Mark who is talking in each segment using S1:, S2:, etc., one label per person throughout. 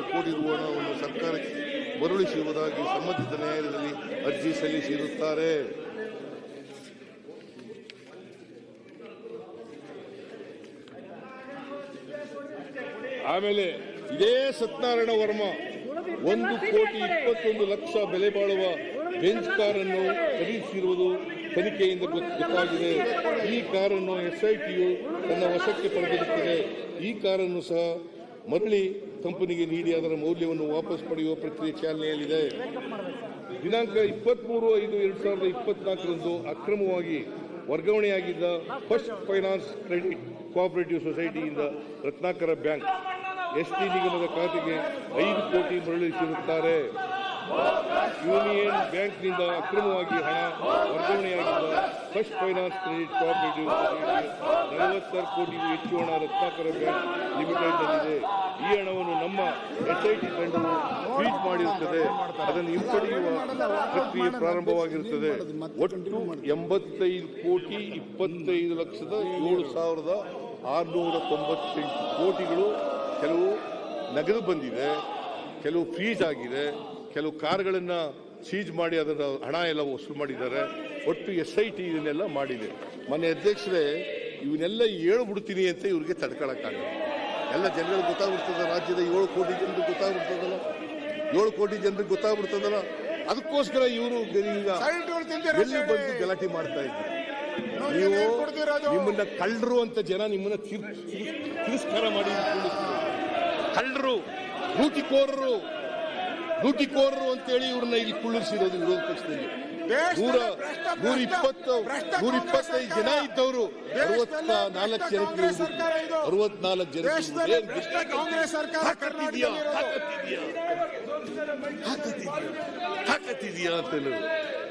S1: ನಲವತ್ತಾರು ಕೋಟಿ ರು ಹಣವನ್ನು ಸರ್ಕಾರಕ್ಕೆ ಮರಳಿಸುವುದಾಗಿ ಸಂಬಂಧಿತ ನ್ಯಾಯಾಲಯದಲ್ಲಿ ಅರ್ಜಿ ಸಲ್ಲಿಸಿರುತ್ತಾರೆ. ಆಮೇಲೆ ಇದೇ ಸತ್ಯನಾರಾಯಣ ವರ್ಮ ಒಂದು ಕೋಟಿ ಇಪ್ಪತ್ತೊಂದು ಲಕ್ಷ ಬೆಲೆ ಬಾಳುವ ಬೆಂಚ್ ಕಾರನ್ನು ಖರೀದಿಸಿರುವುದು ತನಿಖೆಯಿಂದ ಗೊತ್ತಾಗಿದೆ. ಈ ಕಾರನ್ನು ಎಸ್ಐಟಿಯು ತನ್ನ ವಶಕ್ಕೆ ಪಡೆದಿರುತ್ತದೆ. ಈ ಕಾರನ್ನು ಸಹ ಮರಳಿ ಕಂಪನಿಗೆ ನೀಡಿ ಅದರ ಮೌಲ್ಯವನ್ನು ವಾಪಸ್ ಪಡೆಯುವ ಪ್ರಕ್ರಿಯೆ ಚಾಲನೆಯಲ್ಲಿದೆ. ದಿನಾಂಕ ಇಪ್ಪತ್ಮೂರು ಐದು ಎರಡು ಸಾವಿರದ ಇಪ್ಪತ್ನಾಲ್ಕರಂದು ಅಕ್ರಮವಾಗಿ ವರ್ಗಾವಣೆಯಾಗಿದ್ದ ಫಸ್ಟ್ ಫೈನಾನ್ಸ್ ಕ್ರೆಡಿಟ್ ಕೋಆಪರೇಟಿವ್ ಸೊಸೈಟಿಯಿಂದ ರತ್ನಾಕರ ಬ್ಯಾಂಕ್ ಎಸ್ಟಿ ನಿಗಮದ ಖಾತೆಗೆ ಐದು ಕೋಟಿ ಮರಳಿಸಿರುತ್ತಾರೆ. ಯೂನಿಯನ್ ಬ್ಯಾಂಕ್ನಿಂದ ಅಕ್ರಮವಾಗಿ ಹಣ ವರ್ಗಾವಣೆಯಾಗಿದ್ದ ಫಸ್ಟ್ ಫೈನಾನ್ಸ್ ಕ್ರೆಡಿಟ್ ಕೋಆಪರೇಟಿವ್ ನಲವತ್ತಾರು ಕೋಟಿಗೂ ಹೆಚ್ಚು ಹಣ ರತ್ನಾಕರ ಬ್ಯಾಂಕ್ ಲಿಮಿಟೆಡ್ನಲ್ಲಿದೆ. ಈ ಹಣವನ್ನು ನಮ್ಮ ಎಸ್ಐಟಿ ತಂಡವು ಟ್ವೀಟ್ ಮಾಡಿರುತ್ತದೆ. ಅದನ್ನು ಹಿಂಪಡೆಯುವ ಪ್ರಕ್ರಿಯೆ ಪ್ರಾರಂಭವಾಗಿರುತ್ತದೆ. ಒಟ್ಟು ಎಂಬತ್ತೈದು ಕೋಟಿ ಇಪ್ಪತ್ತೈದು ಲಕ್ಷದ ಏಳು ಸಾವಿರದ ಆರುನೂರ ತೊಂಬತ್ತೆಂಟು ಕೋಟಿಗಳು ಕೆಲವು ನಗದು ಬಂದಿದೆ, ಕೆಲವು ಫ್ರೀಜ್ ಆಗಿದೆ. ಕೆಲವು ಕಾರ್ಗಳನ್ನು ಸೀಜ್ ಮಾಡಿ ಅದರ ಹಣ ಎಲ್ಲ ವಸೂಲು ಮಾಡಿದ್ದಾರೆ. ಒಟ್ಟು ಎಸ್ ಐ ಟಿ ಇದನ್ನೆಲ್ಲ ಮಾಡಿದೆ. ಮನೆ ಅಧ್ಯಕ್ಷರೇ ಇವನ್ನೆಲ್ಲ ಹೇಳ್ಬಿಡ್ತೀನಿ ಅಂತ ಇವ್ರಿಗೆ ತಡ್ಕೊಳಕ್ಕಾಗಲ್ಲ. ಎಲ್ಲ ಜನಗಳಿಗೆ ಗೊತ್ತಾಗ್ಬಿಡ್ತದ ರಾಜ್ಯದ ಏಳು ಕೋಟಿ ಜನರಿಗೆ ಗೊತ್ತಾಗ್ಬಿಡ್ತದಲ್ಲ? ಏಳು ಕೋಟಿ ಜನರಿಗೆ ಗೊತ್ತಾಗ್ಬಿಡ್ತದಲ್ಲ? ಅದಕ್ಕೋಸ್ಕರ ಇವರು ಈಗ ಎಲ್ಲಿ ಬಂದು ಗಲಾಟೆ ಮಾಡ್ತಾ ಇದ್ದಾರೆ. ನೀವು ನಿಮ್ಮನ್ನ ಕಳ್ಳರು ಅಂತ ಜನ ನಿಮ್ಮನ್ನ ತಿರ್- ತಿರ್- ತಿರಸ್ಕಾರ ಮಾಡಿ. ಕಳ್ಳರು. ಲೂಟಿಕೋರರು. ಲೂಟಿಕೋರರು ಅಂತೇಳಿ ಇವ್ರನ್ನ ಇಲ್ಲಿ ಕುಳ್ಳಿಸಿರೋದು ವಿರೋಧ ಪಕ್ಷದಲ್ಲಿ ನೂರ ನೂರ ಇಪ್ಪತ್ತು ನೂರ ಇಪ್ಪತ್ತೈದು ಜನ ಇದ್ದವರು ಅರವತ್ತ ನಾಲ್ಕು ಜನಕ್ಕೆ. ಅರವತ್ನಾಲ್ಕು? ತಾಕತ್ತಿದ್ಯಾ? ತಾಕತ್ತಿದ್ಯಾ ಅಂತ.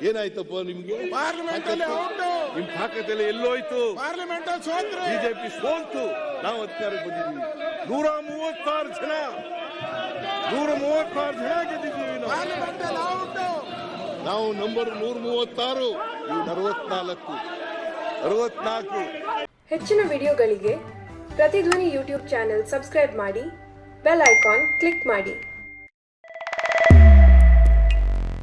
S1: ಏನಾಯ್ತಪ್ಪ ನಿಮ್ಗೆ. ನಿಮ್ ತಾಕತ್ತೆಲ್ಲ ಎಲ್ಲೋಯ್ತು ಬಿಜೆಪಿ ಸೋಲ್ತು ನಾವು ಅಧಿಕಾರಕ್ಕೆ ಬಂದಿದ್ದೀವಿ ನೂರ ಮೂವತ್ತಾರು ಜನ ನೂರ ಮೂವತ್ತಾರು ಜನ ಗೆದ್ದಿದ್ದೀವಿ ನಾವು ನಂಬರ್ ನೂರ ಮೂವತ್ತಾರು ಇವು ಅರವತ್ನಾಲ್ಕು ಅರವತ್ನಾಲ್ಕು
S2: ಹೆಚ್ಚಿನ ವಿಡಿಯೋಗಳಿಗೆ ಪ್ರತಿಧ್ವನಿ ಯೂಟ್ಯೂಬ್ ಚಾನೆಲ್ ಸಬ್ಸ್ಕ್ರೈಬ್ ಮಾಡಿ ಬೆಲ್ ಐಕಾನ್ ಕ್ಲಿಕ್ ಮಾಡಿ.